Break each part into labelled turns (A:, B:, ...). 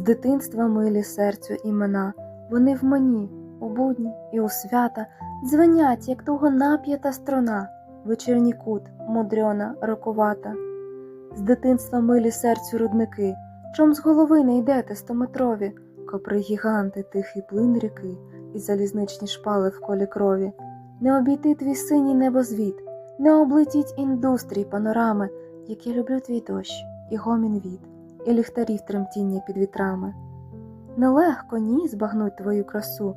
A: дитинства милі серцю імена, вони в мені, у будні і у свята, дзвенять, як туго нап'ята струна, вечірній кут, мудрьона, роковата. З дитинства милі серцю рудники, чом з голови не йдете стометрові, копри гіганти, тихий плин ріки і залізничні шпали в колі крові. Не обійти твій синій небозвід, не облетіть індустрій панорами, які люблю твій дощ, і гомін від, і ліхтарів тремтіння під вітрами. Нелегко ні збагнуть твою красу,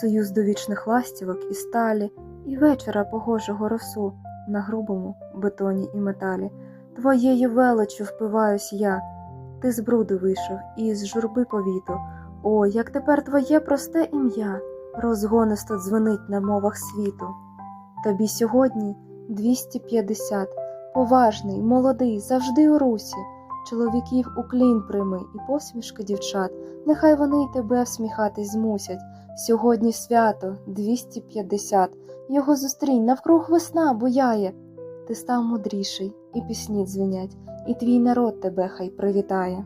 A: союз довічних ластівок і сталі, і вечора погожого росу на грубому бетоні і металі. Твоєю величчю впиваюсь я, ти з бруду вийшов і з журби повіту. О, як тепер твоє просте ім'я розгонисто дзвенить на мовах світу. Тобі сьогодні 250, поважний, молодий, завжди у русі. Чоловіків уклін прийми і посмішки дівчат, нехай вони й тебе всміхатись змусять. Сьогодні свято 250, його зустрінь, навкруг весна буяє. Ти став мудріший, і пісні дзвенять, і твій народ тебе хай привітає.